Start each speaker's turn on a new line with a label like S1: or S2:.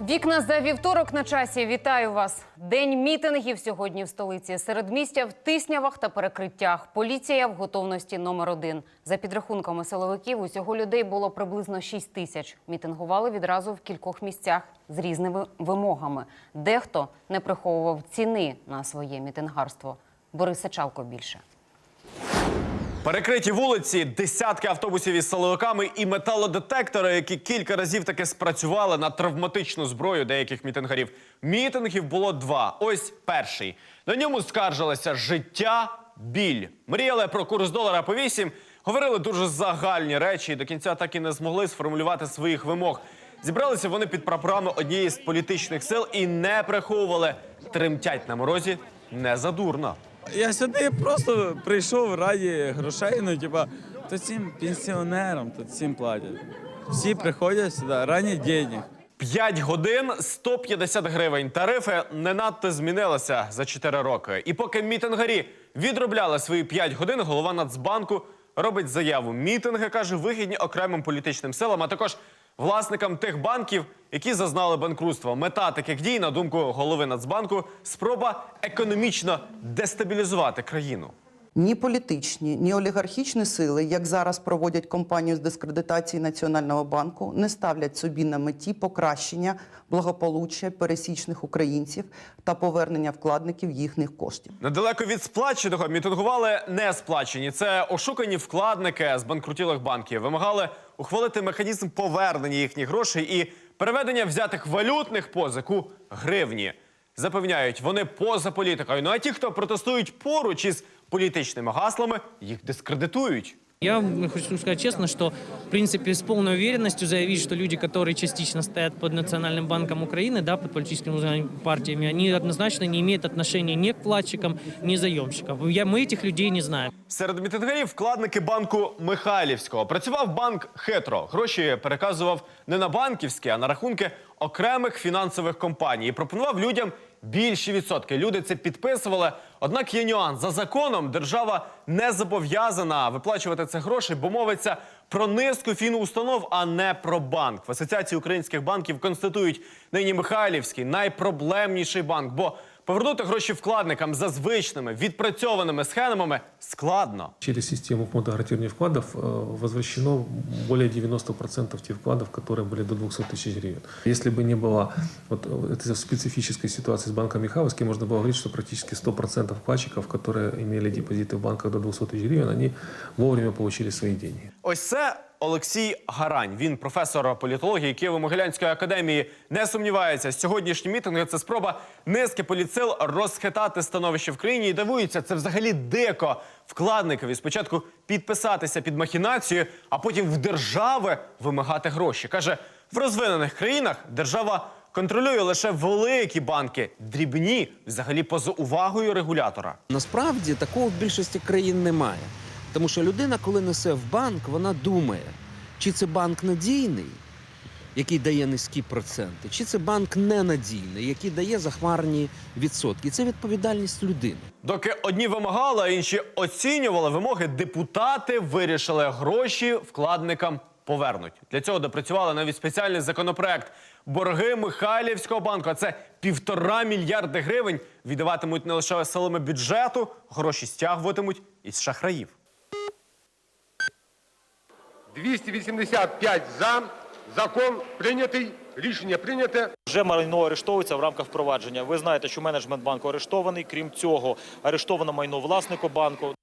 S1: Вікна за вівторок на часі. Вітаю вас. День мітингів сьогодні в столиці. Середмістя в тиснявах та перекриттях. Поліція в готовності номер один. За підрахунками силовиків, усього людей було приблизно 6 тисяч. Мітингували відразу в кількох місцях з різними вимогами. Дехто не приховував ціни на своє мітингарство. Борис Сачалко більше.
S2: Перекриті вулиці, десятки автобусів із силовиками і металодетектори, які кілька разів таки спрацювали на травматичну зброю деяких мітингарів. Мітингів було два. Ось перший. На ньому скаржилося життя, біль. Мріяли про курс долара по вісім, говорили дуже загальні речі і до кінця так і не змогли сформулювати своїх вимог. Зібралися вони під прапорами однієї з політичних сил і не приховували. Тремтять на морозі не задурно.
S3: Я сюди просто прийшов раді грошей, ну типа, то цим пенсіонерам, то цим платять. Всі приходять сюди рані денег.
S2: 5 годин 150 гривень. Тарифи не надто змінилися за 4 роки. І поки мітингарі відробляли свої 5 годин, голова Нацбанку робить заяву. Мітинги каже вигідні окремим політичним силам, а також власникам тих банків, які зазнали банкрутства. Мета таких дій, на думку голови Нацбанку, спроба економічно дестабілізувати країну.
S4: Ні політичні, ні олігархічні сили, як зараз проводять кампанію з дискредитації Національного банку, не ставлять собі на меті покращення благополуччя пересічних українців та повернення вкладників їхніх коштів.
S2: Недалеко від сплаченого мітингували не сплачені. Це ошукані вкладники з банкрутілих банків. Вимагали ухвалити механізм повернення їхніх грошей і переведення взятих валютних позик у гривні. Запевняють, вони поза політикою. Ну а ті, хто протестують поруч із політичними гаслами, їх дискредитують.
S5: Я вам хочу сказать честно, что, в принципе, с полной уверенностью заявить, что люди, которые частично стоят под Национальным банком Украины, да, под политическими партиями, они однозначно не имеют отношения ни к вкладчикам, ни заемщикам. Я, мы этих людей не знаем.
S2: Серед мітингарів вкладники банку Михайлівського. Працював банк хитро. Гроші переказував не на банківські, а на рахунки окремих фінансових компаній. І пропонував людям більші відсотки. Люди це підписували. Однак є нюанс. За законом держава не зобов'язана виплачувати це гроші, бо мовиться про низку фінустанов, а не про банк. В Асоціації українських банків констатують нині Михайлівський найпроблемніший банк, бо повернути гроші вкладникам за звичними відпрацьованими схемами складно.
S6: Через систему фонда гарантирования вкладов э, возвращено более 90% тех вкладов, которые были до 200 тысяч гривен. Если бы не было вот э, этой специфической ситуации с банком Михайловский, можно было говорить, что практически 100% вкладчиков, которые имели депозиты в банках до 200 тысяч гривен, они вовремя получили свои деньги.
S2: Ось це Олексій Гарань. Він професор політології Києво-Могилянської академії. Не сумнівається, сьогоднішні мітинги це спроба низки політсил розхитати становище в країні і дивуються. Це взагалі дико вкладникові спочатку підписатися під махінацію, а потім в держави вимагати гроші. каже в розвинених країнах держава. Контролює лише великі банки, дрібні взагалі поза увагою регулятора.
S7: Насправді такого в більшості країн немає. Тому що людина, коли несе в банк, вона думає, чи це банк надійний, який дає низькі проценти, чи це банк ненадійний, який дає захмарні відсотки. Це відповідальність людини.
S2: Доки одні вимагали, а інші оцінювали вимоги, депутати вирішили гроші вкладникам повернуть. Для цього допрацювали навіть спеціальний законопроект. Борги Михайлівського банку, а це півтора мільярди гривень, віддаватимуть не лише силами бюджету, гроші стягуватимуть із шахраїв.
S8: 285 за. Закон прийнятий. Рішення прийняте.
S9: Вже майно арештовується в рамках впровадження. Ви знаєте, що менеджмент банку арештований. Крім цього, арештовано майно власнику банку.